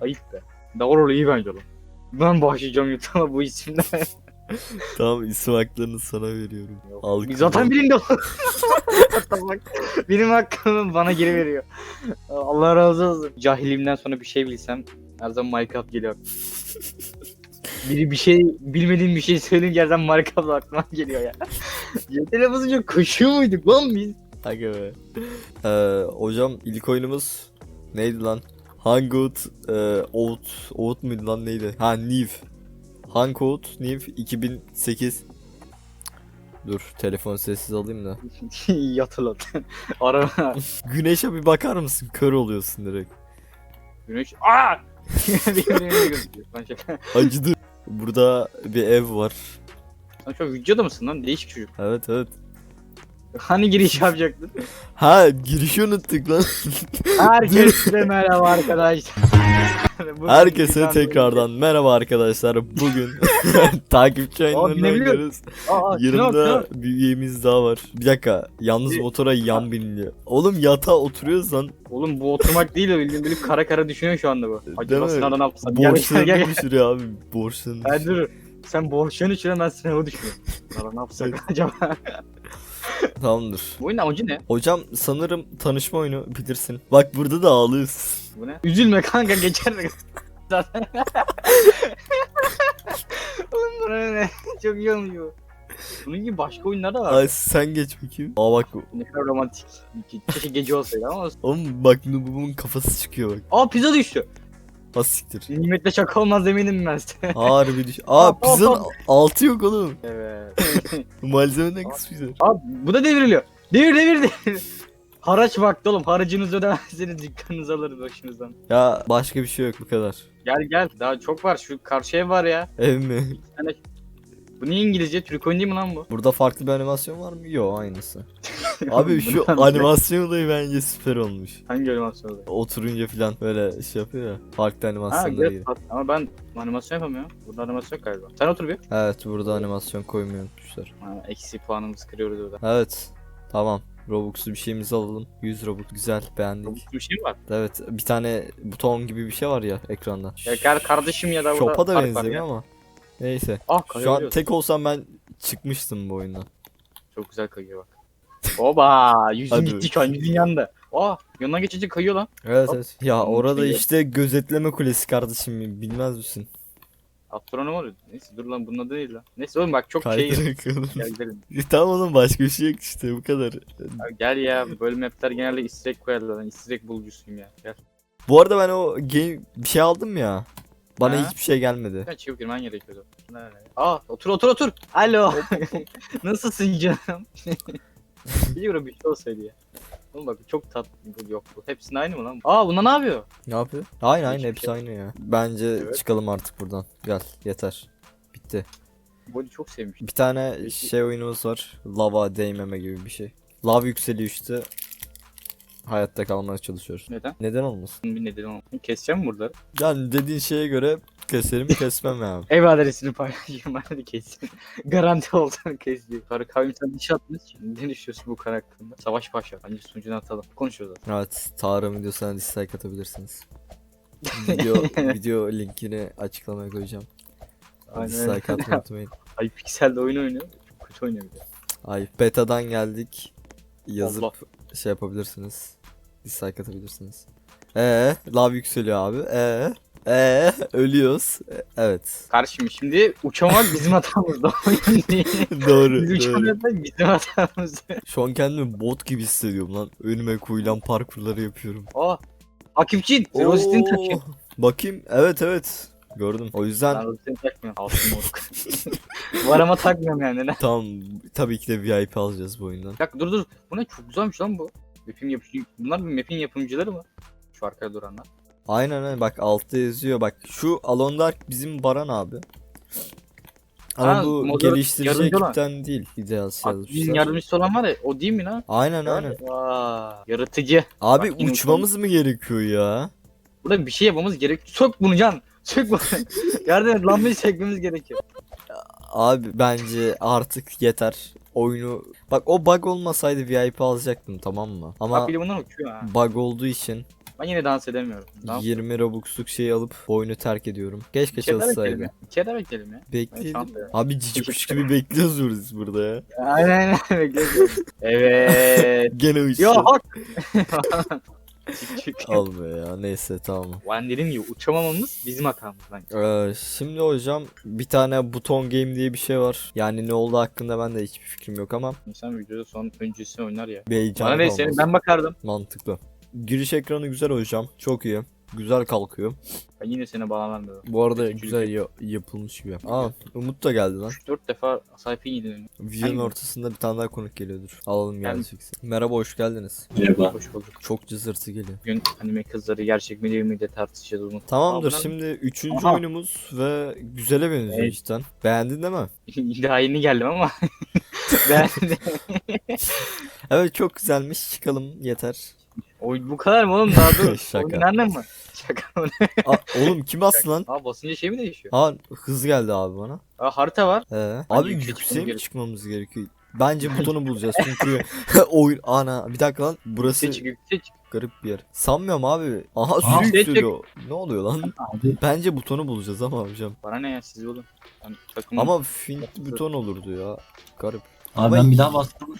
Ayıp be. Davul iyi bence lan. Ben başlayacağım YouTube'a bu isimle. Tamam isim haklarını sana veriyorum. Al. Biz zaten birinde Bak, Benim hakkımı bana geri veriyor. Allah razı olsun. Cahilimden sonra bir şey bilsem her zaman Minecraft geliyor. Biri bir şey bilmediğim bir şey söyleyince her zaman Minecraft aklıma geliyor ya. CTRL basınca koşuyor muyduk lan biz? Aga be. Ee, hocam ilk oyunumuz neydi lan? Hangout, e, Out, Out muydu lan neydi? Ha Niv. Hangout, Niv 2008. Dur telefon sessiz alayım da. İyi hatırlat. Arama. Güneşe bir bakar mısın? Kör oluyorsun direkt. Güneş. Aa! Benim önüme gözüküyor. Ben şaka. Acıdı. Burada bir ev var. Sen şu an videoda mısın lan? Değişik çocuk. Evet evet. Hani giriş yapacaktın? Ha girişi unuttuk lan. Herkese merhaba arkadaşlar. Bugün Herkese tekrardan merhaba arkadaşlar. Bugün takipçi yayınlarına oynuyoruz. Yanımda üyemiz daha var. Bir dakika. Yalnız motora yan biniliyor. Oğlum yatağa oturuyoruz lan. Oğlum bu oturmak değil de bildiğin böyle kara kara düşünüyor şu anda bu. Acaba sınavda ne yapsam? Borçlarını düşürüyor abi. Borçlarını düşürüyor. dur. Sen borçlarını sınavı düşünüyorum. Sınavda ne yapsak acaba? Tamamdır. Bu oyunun amacı ne? Hocam sanırım tanışma oyunu bilirsin. Bak burada da ağlıyorsun. Bu ne? Üzülme kanka geçer. Zaten. Oğlum bu ne? Çok iyi olmuyor. Bunun gibi başka oyunlar da var. Ay sen geç bakayım. Aa bak. Ne kadar romantik. Keşke gece olsaydı ama. Oğlum bak Nubum'un kafası çıkıyor bak. Aa pizza düştü. Ha siktir. Nimetle şaka olmaz eminim ben size. Harbi düş. Aa pizzanın altı yok oğlum. evet. Malzeme ne kısmı Abi bu da devriliyor. Devir devir devir. Haraç vakti oğlum. Haracınızı ödemezseniz dükkanınızı alırız başınızdan. Ya başka bir şey yok bu kadar. Gel gel. Daha çok var. Şu karşı ev var ya. Ev mi? Bu niye İngilizce? Türk oyun değil mi lan bu? Burada farklı bir animasyon var mı? Yok aynısı. Abi şu animasyon olayı bence süper olmuş. Hangi animasyon oluyor? Oturunca falan böyle şey yapıyor ya. Farklı animasyonlara giriyor. Ama ben animasyon yapamıyorum. Burada animasyon yok galiba. Sen otur bir. Evet burada animasyon koymayı unutmuşlar. Ha, eksi puanımızı kırıyoruz orada. Evet. Tamam. Robux'u bir şeyimizi alalım. 100 Robux güzel beğendik. Robux bir şey mi var? Evet bir tane buton gibi bir şey var ya ekranda. Ya gel kardeşim ya da burada Shop'a da benziyor ama. Neyse. Ah Şu an tek olsam ben çıkmıştım bu oyundan. Çok güzel kayıyor bak. Oba yüzün Hadi. gitti şu an yüzün yandı. Aa yanından geçince kayıyor lan. Evet Hop. evet. Ya Tamam, orada işte gözetleme kulesi kardeşim bilmez misin? Astronom oluyor. Neyse dur lan bunun adı değil lan. Neyse oğlum bak çok şey. Kaydırak oğlum. Gel gidelim. tamam oğlum başka bir şey yok işte bu kadar. Ya gel ya böyle mapler genelde egg koyarlar. Ben easter egg bulucusuyum ya. Gel. Bu arada ben o game bir şey aldım ya. Bana Ha? hiçbir şey gelmedi. Ben çabuk girmen gerekiyordu. Ne? Aa otur otur otur. Alo. Nasılsın canım? Biliyorum bir şey olsaydı ya. Oğlum bak çok tatlı yok bu. Hepsinin aynı mı lan? Aa bunda ne yapıyor? Ne yapıyor? Aynı aynı Hiçbir hepsi şey. aynı ya. Bence Evet. çıkalım artık buradan. Gel yeter. Bitti. Body çok sevmiş. Bir tane şey oyunumuz var. Lava değmeme gibi bir şey. Lav yükseliyor işte. Hayatta kalmaya çalışıyoruz. Neden? Neden olmasın? Bir nedeni olmaz. Keseceğim mi burada? Yani dediğin şeye göre keserim kesmem ya. Ev adresini paylaşayım ben de kesin. Garanti olsun kesin. Karı kavim sen dışa atmış. Ne düşünüyorsun bu konu hakkında? Savaş Paşa. Bence sunucunu atalım. Konuşuyoruz zaten. Evet, Tarık videosuna dislike atabilirsiniz. Video, video linkini açıklamaya koyacağım. Aynen. Dislike atmayı unutmayın. Ay pikselde oyun oynuyor. Çok kötü oynuyor bir de. Ay beta'dan geldik. Yazıp Allah. şey yapabilirsiniz. Dislike atabilirsiniz. Ee, lav yükseliyor abi. Ee, ee, ölüyoruz. Evet. Karşım şimdi uçamak bizim hatamız da doğru. Biz doğru. bizim hatamız. Şu an kendimi bot gibi hissediyorum lan. Önüme koyulan parkurları yapıyorum. Aa. Takipçi. Velocity'ni takıyor. Oo, Bakayım. Evet evet. Gördüm. O yüzden Ben Velocity'ni takmıyorum. Altın moruk. Var ama takmıyorum yani. Ne? tam tabii ki de VIP alacağız bu oyundan. Bir dakika dur dur. Bu ne çok güzelmiş lan bu. Map'in yapıcı. Bunlar bir map'in yapımcıları mı? Şu arkada duranlar. Aynen aynen bak altta yazıyor bak şu Alone Dark bizim Baran abi. Ama Ha, bu moderat- geliştirici yardımcı olan. ekipten değil. İdeal Bak, bizim yazmışlar. yardımcısı olan var ya o değil mi lan? Aynen aynen. Vay, yaratıcı. Abi Bak, yine uçmamız mı gerekiyor ya? Burada bir şey yapmamız gerek. Sök bunu can. Sök bunu. Yardım et lambayı sökmemiz gerekiyor. Abi bence artık yeter. Oyunu bak o bug olmasaydı VIP alacaktım tamam mı? Ama Bak bile bundan uçuyor ha. bug olduğu için Ben yine dans edemiyorum. Dans 20 Robux'luk şeyi alıp oyunu terk ediyorum. Keşke İçeride bekleyelim çalışsaydı. ya. İçeride bekleyelim ya. Bekleyelim. Şans- Abi cici kuş gibi bekliyoruz burada ya. Aynen aynen bekliyorum. evet. Gene uçtu. Yok. Çık çık. Almıyor ya neyse tamam. Ben dediğim gibi uçamamamız bizim hatamız bence. Ee, şimdi hocam bir tane buton game diye bir şey var. Yani ne oldu hakkında ben de hiçbir fikrim yok ama İnsan videoda son öncesi oynar ya. bir heyecan Bana ne kalmaz. senin ben bakardım. Mantıklı. Giriş ekranı güzel hocam. Çok iyi. Güzel kalkıyor. Ben yine seni bağlamam dedim. Bu arada Teşekkür güzel ya- yapılmış gibi. Aa Umut da geldi lan. 3-4 defa sayfayı yedin. Videonun Hangi- ortasında bir tane daha konuk geliyordur. Alalım Ben- geleceksin. Merhaba hoş geldiniz. Merhaba. Hoş bulduk. Çok cızırtı geliyor. Bugün anime kızları gerçek mi değil mi de tartışacağız onu. Tamamdır Ablam- şimdi üçüncü Aha. oyunumuz ve güzele benziyor Evet. cidden. Beğendin değil mi? Daha yeni geldim ama. ben Evet çok güzelmiş çıkalım yeter. Oy bu kadar mı oğlum daha dur. Şaka. Nereden mi? Şaka mı? Aa, oğlum kim bastı lan? Aa basınca şey mi değişiyor? Aa hız geldi abi bana. Aa harita var. Ee, abi yükseğe mi çıkmamız gerekiyor? Bence butonu bulacağız çünkü oyun ana bir dakika lan burası garip bir yer. Sanmıyorum abi. Aha yükseğe yükseliyor. Ne oluyor lan? Abi Bence butonu bulacağız ama hocam. Bana ne ya siz olun. Takım Ama fint buton olurdu ya. Garip. Abi ben bir daha bastım.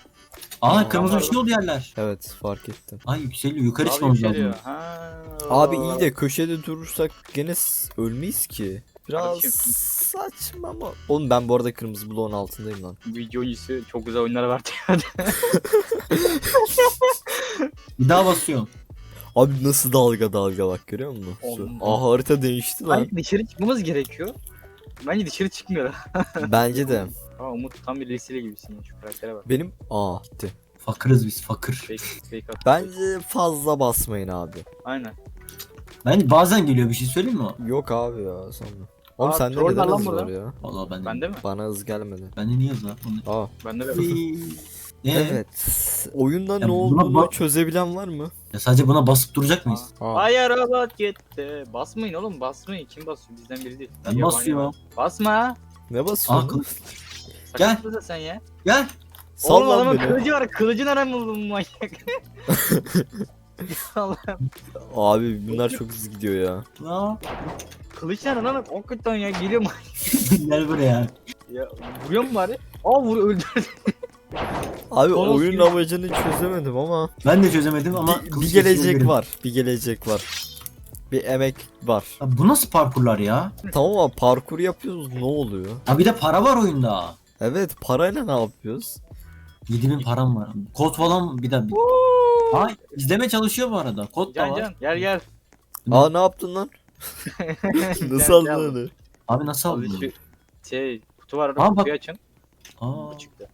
Aa kırmızı bir şey oldu yerler. Evet fark ettim. Ay yükseliyor yukarı çıkmamız lazım. Ha. Abi iyi de köşede durursak gene s- ölmeyiz ki. Biraz Kardeşim. saçma ama. Oğlum ben bu arada kırmızı bloğun altındayım lan. Video öncesi çok güzel oyunlar var. Bir daha basıyorum. Abi nasıl dalga dalga bak görüyor musun? Su. Oğlum. Aa harita değişti lan. Bence dışarı çıkmamız gerekiyor. Bence dışarı çıkmıyor. Bence de. Aa Umut tam bir liseli gibisin ya şu karaktere bak. Benim aa gitti. Fakırız biz fakır. Fake, fake at. Bence fazla basmayın abi. Aynen. Ben bazen geliyor bir şey söyleyeyim mi? Yok abi ya sanma. Oğlum Aa, sende troll neden var lan hız var burada. ya? Valla ben de. Bende mi? Bana hız gelmedi. Bende niye yazar? Aa. Bende de. Ne? Evet. Oyunda Ya ne buna olduğunu bak- çözebilen var mı? Ya sadece buna basıp duracak mıyız? Aa. Hayır robot gitti. Basmayın oğlum basmayın. Kim basıyor? Bizden biri değil. Ben basıyorum. var. Basma. Ne Aa basıyorsun? kılıç. Gel. sen ya. Gel. Sal oğlum lan adamın beni. kılıcı var. Kılıcı nereden buldun manyak? Allah'ım. Abi bunlar çok hızlı gidiyor ya. Aa, Kılıç nereden lan? Hakikaten ya geliyor mu? Gel buraya. ya vuruyor mu bari? Aa vur öldür. Abi Toros oyun gibi. amacını çözemedim ama Ben de çözemedim ama bir, kılıç bir gelecek var. Bir gelecek var. Bir emek var. Ya bu nasıl parkurlar ya? Tamam ama parkur yapıyoruz ne oluyor? Ha bir de para var oyunda. Evet parayla ne yapıyoruz? 7000 param var. Kod falan bir de. Ay izleme çalışıyor bu arada. Kod da Can var. can gel gel. Aa ne yaptın lan? Nasıl gel. aldın onu? Abi nasıl Abi aldın? şu şey kutu var orada Aa, bak. kutuyu açın. Aa, Bu çıktı.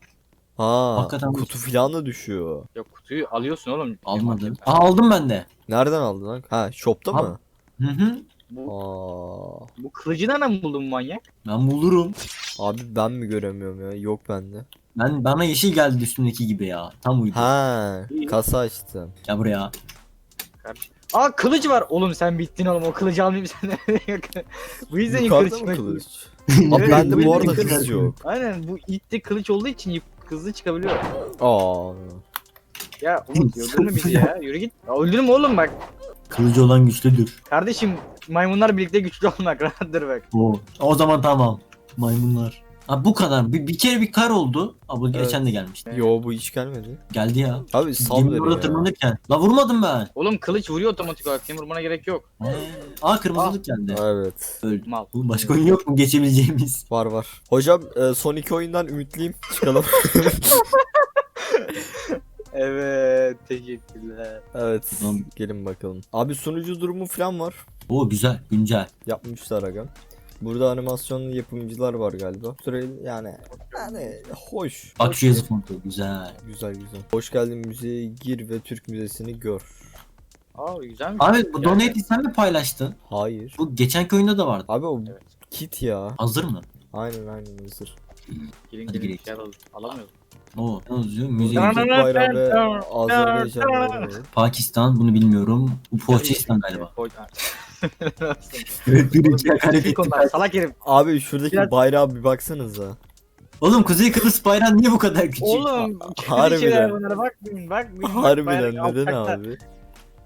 Ha, Hakikaten kutu filan da düşüyor. Yok kutuyu alıyorsun oğlum. almadım. Aa aldım ben de. Nereden aldın lan? Ha, shop'ta Abi- mı? Hı hı. Bu, Aa, bu kılıcı nereden buldun manyak? Ben bulurum. abi ben mi göremiyorum ya? Yok bende. Ben bana yeşil geldi üstündeki gibi ya. Tam uydu. Ha, kasa açtım. Gel buraya. Aa kılıç var. Oğlum sen bittin oğlum o kılıcı almayayım sen. bu yüzden yukarı Yukarıda mı çıkmak. kılıç? Evet, Abi bende bu bu arada yüzden hız yok. Aynen bu itte kılıç olduğu için yuk- hızlı çıkabiliyor. Aa. Ya Umut öldürme bizi ya. Yürü git. Ya öldürme oğlum bak. Kılıcı olan güçlüdür. Kardeşim maymunlar birlikte güçlü olmak rahattır bak. O. O zaman tamam. Maymunlar. Ha bu kadar. Bir, bir kere bir kar oldu. Bu Evet. geçen de gelmişti. Yo bu hiç gelmedi. Geldi ya. Abi sal beni orada ya. tırmanırken. La vurmadım ben. Oğlum kılıç vuruyor otomatik olarak. Senin vurmana gerek yok. Aa kırmızılık geldi. Evet. Öldüm. Mal. Oğlum başka oyun yok mu geçebileceğimiz? Var var. Hocam e, son iki oyundan ümitliyim. Çıkalım. Evet teşekkürler. evet. Tamam. Gelin bakalım. Abi sunucu durumu falan var. Oo güzel. Güncel. Yapmışlar aga. Burada animasyon yapımcılar var galiba. Süreli yani yani hoş. Bak şu yazı fontu. Güzel. Güzel güzel. Hoş geldin müzeye gir ve Türk müzesini gör. Aa güzelmiş. Abi bu Yani- donate'i sen mi paylaştın? Hayır. Bu geçenki oyunda da vardı. Abi o Evet. kit ya. Hazır mı? Aynen aynen hazır. Gelin Hadi gelin bir şey alalım. Alamıyoruz. Oo. Ne yazıyor? Müziği. Türk bayrağı ve Azerbaycan bayrağı. Pakistan bunu bilmiyorum. Bu Poçistan galiba. Hakaret salak herif. Abi şuradaki Biraz- bayrağa bir baksanıza. Oğlum Kuzey Kıbrıs bayrağı niye bu kadar küçük? Oğlum Harbiden. şeyler bunlara bakmayın bakmayın. Harbiden neden alçaklar. abi?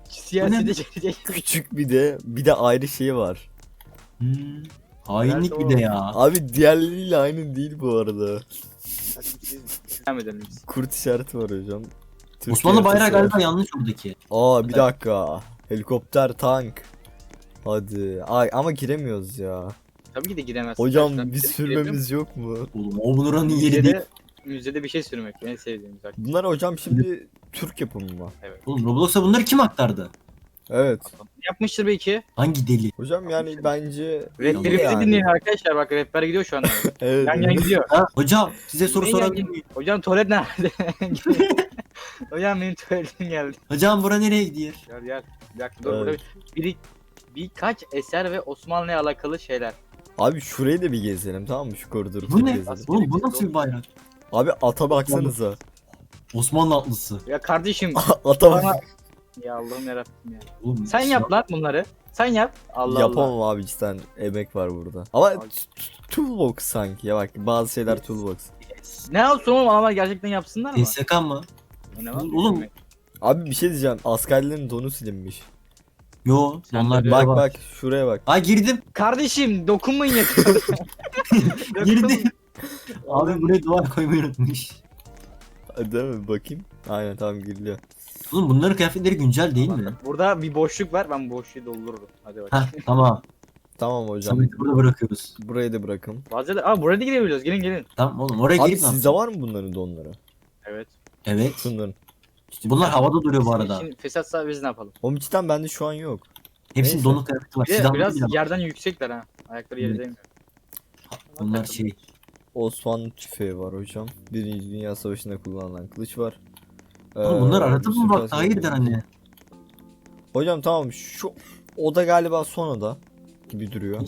Siyasete çekecek. Küçük bir de bir de ayrı şey var. Hmm. Hainlik bir o? de ya. Abi diğerleriyle aynı değil bu arada. Devam edelim biz. Kurt işareti var hocam. Türkiye Osmanlı bayrağı haritası var. galiba yanlış oradaki. Aa bir dakika. Helikopter, tank. Hadi. Ay ama giremiyoruz ya. Tabii ki de giremezsin. Hocam Gerçekten bir sürmemiz yok mu? Oğlum o buranın yeri değil. Müzede, müzede bir şey sürmek en sevdiğim zaten. Bunlar hocam şimdi Türk yapımı mı? Oğlum Roblox'a bunları kim aktardı? Evet. Yapmıştır belki. Hangi deli? Hocam yani bence bizi yani. dinleyin arkadaşlar bak rapper gidiyor şu anda. Evet. yan yan gidiyor. Ha, hocam size soru Ne sorabilir miyim? Hocam tuvalet nerede? Hocam benim tuvaletim geldi. Hocam bura nereye gidiyor? Gel gel. Bir dakika dur Evet. burada bir, biri, birkaç eser ve Osmanlı'ya alakalı şeyler. Abi şurayı da bir gezelim tamam mı? Şu koridoru Bu bir ne? gezelim. Oğlum bu nasıl bir bayrak? Abi ata baksanıza. Osmanlı atlısı. Ya kardeşim ata Bana- bak. Ya Allah'ım yarabbim ya. Oğlum, Sen yap lan bunları. Sen yap. Allah Yapamam Allah. abi cidden emek var burada. Ama t- toolbox sanki ya bak bazı şeyler toolbox. Ne olsun oğlum ama gerçekten yapsınlar mı? TSK mı? O ne lan? Oğlum, Abi bir şey diyeceğim askerlerin donu silinmiş. Yo. Sen onlar de Bak var. bak şuraya bak. Ha girdim. Kardeşim dokunmayın yeter. Girdim. Abi buraya duvar koymayı unutmuş. Değil mi bakayım? Aynen tamam giriliyor. Oğlum bunların kıyafetleri güncel değil mi? Burada bir boşluk var ben bu boşluğu doldururum. Hadi bak. Heh tamam. Tamam hocam. Samet'i burada bırakıyoruz. Burayı da bırakın. Bazen Aa buraya da girebiliyoruz. Gelin gelin. Tamam oğlum oraya Abi girip lan. sizde var mı bunların donları? Evet. Evet. Şunların. Bunlar havada duruyor bu arada. Şimdi fesatsa biz ne yapalım? Oğlum cidden bende şu an yok. Hepsinin Neyse. donuk kıyafeti var. Bir de biraz var. yerden yüksekler ha. Ayakları yere Evet. değmiyor. Bunlar şey. Osmanlı tüfeği var hocam. Birinci Dünya Savaşı'nda kullanılan kılıç var. Oğlum bunlar Ee, aradı bir mı bak? Hayırdır anne? Hocam tamam şu oda galiba son oda gibi duruyor.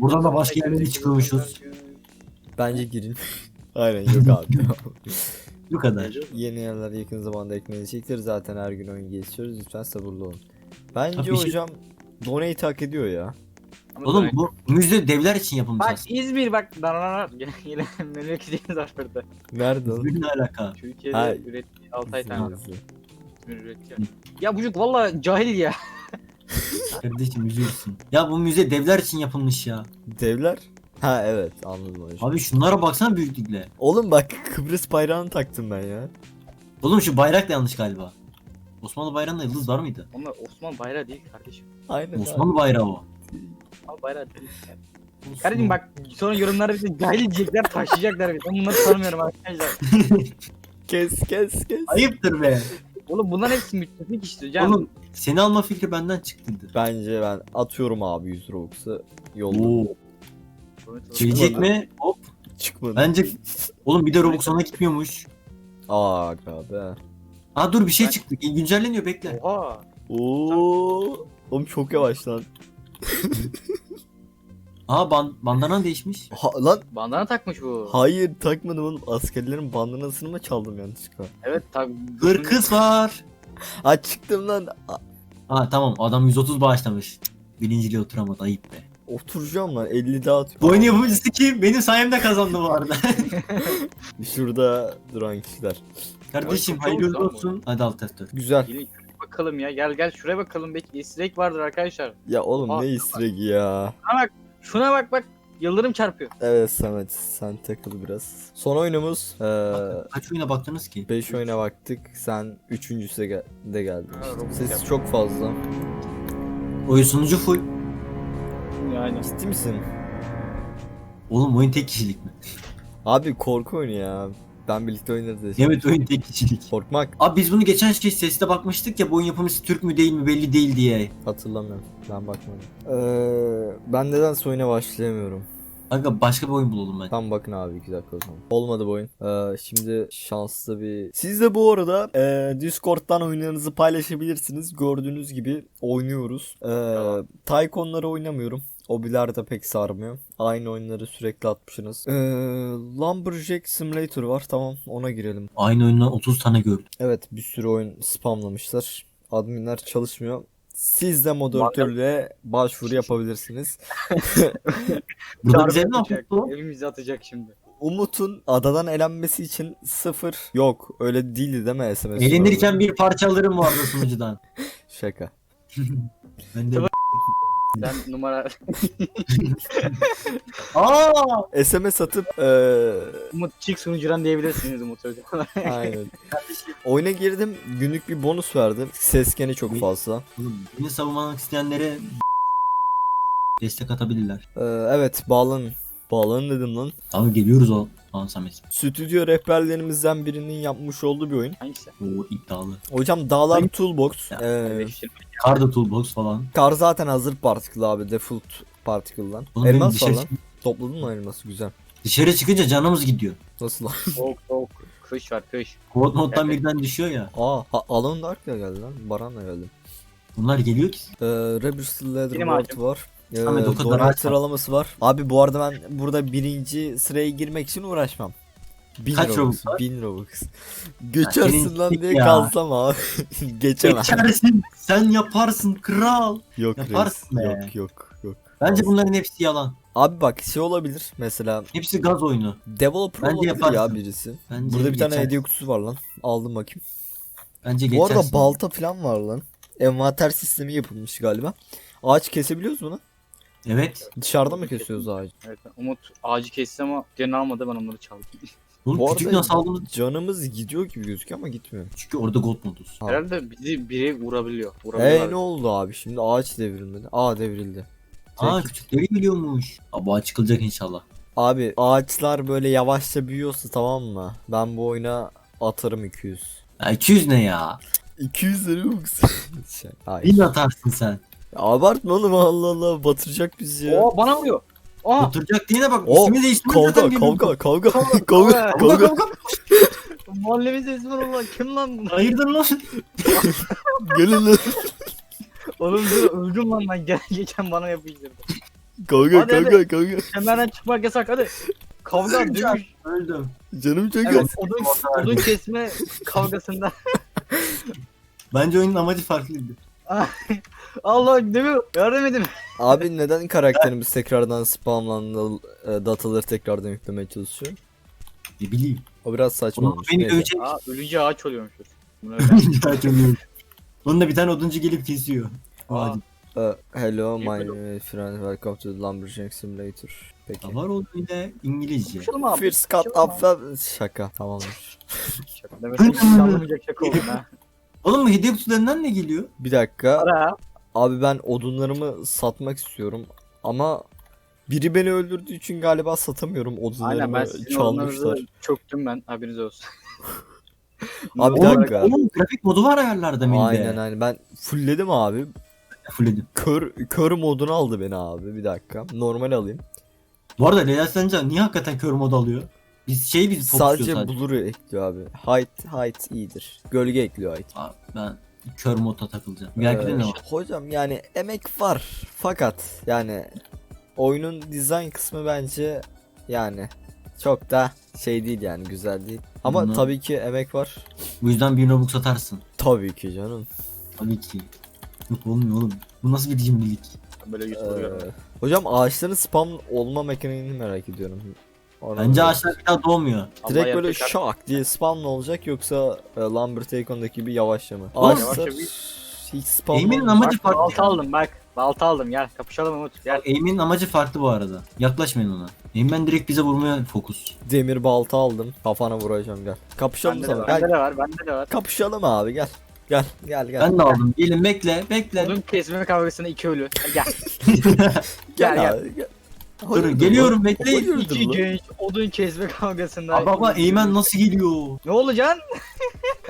Buradan da başka yerlere çıkıyormuşuz. Bence girin. Aynen yok abi. Bu kadar. Yeni yerler yakın zamanda eklenecektir. Zaten her gün oyun geçiyoruz. Lütfen sabırlı olun. Bence Abi bir şey- hocam donate hak ediyor ya. Oğlum bu müze devler için yapılmış Bak aslında. İzmir bak. Yine memleketimiz var burada. Nerede o? İzmir'le ne alaka? Türkiye'de Ha. Altay tane. Ya bu çocuk valla cahil ya. Kardeşim üzülsün. Ya bu müze devler için yapılmış ya. Devler? Ha evet anladım hocam. Abi şunlara baksana büyüklükle. Oğlum bak Kıbrıs bayrağını taktım ben ya. Oğlum şu bayrak da yanlış galiba. Osmanlı bayrağında yıldız var mıydı? Onlar Osman bayrağı değil kardeşim. Aynen. Osmanlı bayrağı o. Osman bayrağı değil. Kardeşim bak sonra yorumlara bize cahil diyecekler taşıyacaklar. Ben bunları tanımıyorum arkadaşlar. Kes kes kes. Ayıptır be. Oğlum bunların hepsi müttefik işte hocam. Oğlum seni alma fikri benden çıktıydı. Bence ben atıyorum abi 100 Robux'u. Yolda. Oo. Gelecek mi? Hop. Çıkmadı. Bence oğlum bir de Robux ona gitmiyormuş. Aa abi. Aa dur bir şey Ben- çıktı. Güncelleniyor bekle. Oha. Oo. Oğlum çok yavaş lan. Aa ban bandana değişmiş. Ha, lan Bandana takmış bu. hayır takmadım oğlum. Askerlerin bandanasını mı çaldım yanlışlıkla? Evet tak. Hırkız var. Ha çıktım lan. A- Aa tamam adam 130 bağışlamış. Birinciliğe oturamadı ayıp be. Oturacağım lan 50 daha Bu atıyorum. oyun yapımcısı kim? Benim sayemde kazandı bu arada. Şurada duran kişiler. Kardeşim çok hayırlı bu. olsun. Hadi alt F4. Güzel. Gelin şuraya bakalım ya. Gel gel şuraya bakalım. Belki easter egg vardır arkadaşlar. Ya oğlum Aa, ne easter egg ya. Şuna bak bak. Yıldırım çarpıyor. Evet Samet sen takıl biraz. Son oyunumuz Kaç oyuna baktınız ki? 5 oyuna baktık. Sen 3.sü gel de geldin. Ha, Robux Ses yaptım. çok fazla. Oyun sunucu full. Yani. Ciddi misin? Oğlum oyun tek kişilik mi? Abi korku oyunu ya. Ben birlikte oynarız. da. Evet oyun tek kişilik. Korkmak Abi biz bunu geçen şey sesle bakmıştık ya bu oyun yapımcısı Türk mü değil mi belli değil diye. hatırlamıyorum. Ben bakmadım. Ee, ben nedense oyuna başlayamıyorum. Aga başka bir oyun bulalım ben. Tam bakın abi 2 dakika o zaman. Olmadı bu oyun. Ee, şimdi şanslı bir... Siz de bu arada e, Discord'dan oyunlarınızı paylaşabilirsiniz. Gördüğünüz gibi oynuyoruz. Ee, Tamam. Tycoon'ları oynamıyorum. Obiler de pek sarmıyor. Aynı oyunları sürekli atmışsınız. Ee, Lumberjack Simulator var. Tamam ona girelim. Aynı oyundan 30 tane gördüm. Evet bir sürü oyun spamlamışlar. Adminler çalışmıyor. Siz de moderatörlüğe başvuru yapabilirsiniz. Burada bize ne atacak. yapıyor? Evimizi atacak şimdi. Umut'un adadan elenmesi için sıfır yok. Öyle değildi değil mi SMS? Eğlenirken bir parça alırım bu arada sunucudan. Şaka. Ben de Ben numara Aa! SMS atıp eee Umut çık sunucudan diyebilirsiniz Umut Hoca. aynen. Oyuna girdim günlük bir bonus verdi. Ses gene çok fazla. Oğlum, beni savunmak isteyenlere destek atabilirler. Eee, evet bağlanın. Bağlanın dedim lan. Abi geliyoruz o Lan Samet. Stüdyo rehberlerimizden birinin yapmış olduğu bir oyun. Hangisi? O iddialı. Hocam Dağlar Toolbox. Ya, Eee, Cardo Toolbox falan. kar zaten hazır particle abi. Default particle'dan. Oğlum benim Elmas dışarı, lan. Topladın mı elması? Güzel. dışarı çıkınca canımız gidiyor. Nasıl lan? Soğuk soğuk. Kış var kış. Quad moddan Evet. birden düşüyor ya. Aa, ha, Alan Dark da geldi lan. Baran da geldi. Bunlar geliyor ki. Ee, Leather Benim ağacım. var. Ee, o kadar ağaç var. sıralaması var. Abi bu arada ben burada birinci sıraya girmek için uğraşmam. 1000 Kaç Robux. Robux var? 1000 Robux. Göçersin senin lan diye ya. kalsam abi. Geçemem. Geçersin. Sen yaparsın kral. Yok Yaparsın reis. be. Yok yok yok. Bence bunların hepsi yalan. Abi bak şey olabilir mesela Hepsi gaz oyunu. developer Bence olabilir ya yaparsın. birisi. Bence Burada bir tane geçersin. hediye kutusu var lan. Aldım bakayım. Bence Bu geçersin. arada balta falan var lan. Envanter sistemi yapılmış galiba. Ağaç kesebiliyoruz bunu. Evet. Dışarıda mı kesiyoruz ağacı? Evet, Umut ağacı kesti ama diğerini almadı ben onları çaldım. Oğlum Bu küçük arada nasıl aldınız? canımız gidiyor gibi gözüküyor ama gitmiyor. Çünkü orada gold moduz. Ha. Herhalde bizi biri vurabiliyor. Eee Vurabiliyorlar. ne oldu abi şimdi ağaç devrilmedi. Aa devrildi. Aa Peki. küçükleri biliyormuş. Aa, bu çıkılacak inşallah. Abi ağaçlar böyle yavaşça büyüyorsa tamam mı? Ben bu oyuna atarım 200. Ya 200 ne ya? 200 lira mı Hayır. Bin atarsın sen. Ya Abartma oğlum Allah Allah batıracak bizi ya. Oo bana vuruyor. Aa Oturacak diye bak. O, ismi değiştirmez Kavga zaten geliyor. kavga kavga Kavga, kavga kavga. kavga mahallemiz esmer olan kim lan bunlar? Hayırdır lan? gelin lan. Oğlum dur öldüm lan ben gel geçen bana yapıştırdı. Kavga Hadi, kavga kavga. Kemerden çıkmak yasak hadi. Kavga dövüş. Öldüm. Canım çok Evet, az. odun, odun kesme kavgasında. Bence oyunun amacı farklıydı. Allah dövüyor. Yardım edin. Abi neden karakterimiz tekrardan spamlandı e, dataları tekrardan yüklemeye çalışıyor? Ne bileyim. O biraz saçma Onu olmuş. beni Neyse. dövecek. Aa ölünce ağaç oluyormuşuz. Bunu öğren. Hatırlıyorum. Onunla bir tane oduncu gelip kesiyor. Aa. Hadi. Uh, hello, my name is friend. Welcome to the Lumberjack Simulator. Peki. Var oldu yine İngilizce. Konuşalım abi. First cut konuşalım up Şaka. Tamamdır. Şaka. Demek ki hiç anlamayacak şaka oldu ha. Oğlum bu hediye kutularından ne geliyor? Bir dakika. Ara. Abi ben odunlarımı satmak istiyorum. Ama biri beni öldürdüğü için galiba satamıyorum Aynen odunlarımı ben sizin çalmışlar. odanızı çöktüm ben haberiniz olsun. Abi bir Oğlum, dakika. oğlum grafik modu var ayarlarda Melih'de. Aynen aynen ben fullledim abi. Fullledim. Kör kör modunu aldı beni abi. Bir dakika. Normal alayım. Bu arada Leyla Sence niye hakikaten kör mod alıyor? Biz şey biz fokusluyor Sadece, sadece. blur'u ekliyor abi. Height height iyidir. Gölge ekliyor height. Aa, ben kör modda takılacağım. Belki de Ee, ne var? Hocam yani emek var. Fakat yani oyunun dizayn kısmı bence yani çok da şey değil yani güzel değil. Ama Hı. tabii ki emek var. Bu yüzden bir Robux satarsın. Tabii ki canım. Tabii ki. Yok olmuyor oğlum. Bu nasıl bir cimrilik? Böyle Ee, hocam ağaçların spam olma mekaniğini merak ediyorum. Oradan Bence ağaçlar bir daha doğmuyor. Direkt böyle yapacak- şak diye spam mı olacak yoksa e, Lumber Takeon'daki gibi yavaşça mı? Oğlum, Ağaçlar yavaşça hiç spam Eğiminin olmuyor. amacı Bak, farklı. balta aldım bak. Balta aldım gel kapışalım Umut gel. Aim'in amacı farklı bu arada. Yaklaşmayın ona. Aim'den direkt bize vurmaya fokus. Demir balta aldım. Kafana vuracağım gel. Kapışalım Bende de sana. var. Gel. Bende de var. Bende de var. Kapışalım abi gel. Gel gel gel. Ben de aldım. Gelin bekle bekle. Odun kesme kavgasında iki ölü. Gel. gel, gel, gel. abi, gel. Durun Hayırdır geliyorum lan? Hayırdır İki lan? genç odun kesme kavgasında. Aa, baba Eymen nasıl geliyor? Ne olacaksın?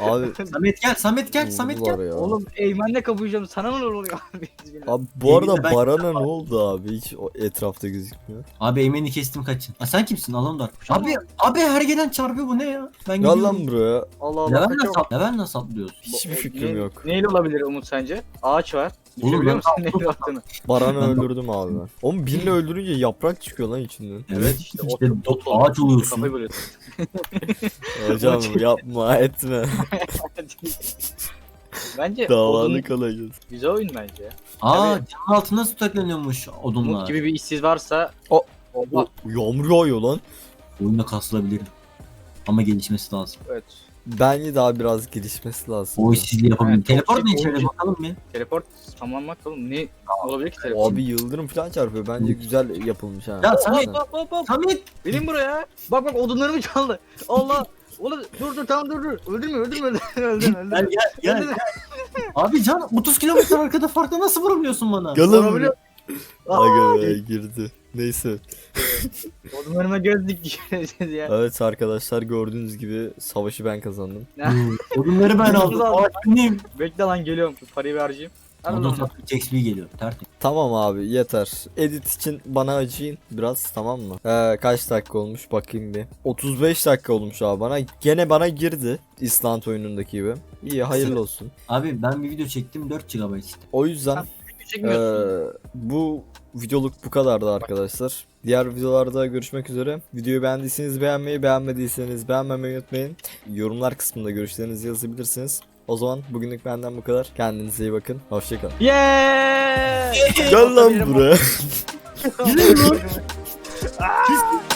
Abi Samet gel Samet gel Samet vurdular gel. ya. Oğlum Eymen'le kapışacağım. Sana ne oluyor abi? Bismillah. Abi bu arada ben- Baran'a ne oldu abi? Hiç o etrafta gözükmüyor. Abi Eymen'i kestim kaçın. Aa, sen kimsin Alamdar? Abi abi her gelen çarpıyor bu ne ya? Ben Gel gidiyorum. lan buraya. Allah Allah. Level kaçamam. nasıl, level nasıl atlıyoruz? Hiçbir Ne- fikrim yok. Neyle olabilir Umut sence? Ağaç var. Oğlum Düşünebiliyor ben- musun neyle attığını? Baran'ı öldürdüm abi ben. Oğlum binle öldürünce yaprak çıkıyor lan içinden. Evet işte, işte ot- ot- ağaç oluyorsun. Kafayı bölüyorsun. Hocam yapma etme. bence Davalı odun kalacağız. güzel oyun bence. Aa Tabii. canın altında staklanıyormuş odunlar. Umut gibi bir işsiz varsa O- Allah Yağmur yağıyor lan. Oyunda kasılabilirim. Ama gelişmesi lazım. evet. Bence daha biraz gelişmesi lazım. O işsizliği yapabilir. Evet, Teleport çok ne şey- içeri bakalım bir. Teleport tamamlamak oğlum ne olabilir ki teleport? Abi yıldırım falan çarpıyor. Bence güzel yapılmış ha. Ya Samet, Hop hop hop hop. Samet. Benim buraya. Bak bak odunlarımı çaldı. Allah. Oğlum dur dur tamam dur dur. Öldürme öldürme öldürme öldürme. Gel gel gel. Öldürme. Abi can 30 kilometre arkada farklı nasıl vuramıyorsun bana? Galım. Aga be girdi. Neyse. Odunlarıma göz dikeceğiz ya. Evet arkadaşlar gördüğünüz gibi savaşı ben kazandım. Odunları ben aldım. Benim. Bekle lan geliyorum. Şu parayı vereceğim. Lan. sattık XP geliyor. Tertemiz. Tamam abi yeter. Edit için bana acıyın biraz tamam mı? Ee, kaç dakika olmuş bakayım bir. 35 dakika olmuş abi bana. Gene bana girdi. İsland oyunundaki gibi. İyi hayırlı olsun. Abi ben bir video çektim 4 GB işte. O yüzden Çekmiyorsun. Ee, bu videoluk bu kadardı arkadaşlar. Diğer videolarda görüşmek üzere. Videoyu beğendiyseniz beğenmeyi, beğenmediyseniz beğenmemeyi unutmayın. Yorumlar kısmında görüşlerinizi yazabilirsiniz. O zaman bugünlük benden bu kadar. Kendinize iyi bakın. Hoşçakalın. Yeah! Gel lan buraya. Gidelim lan.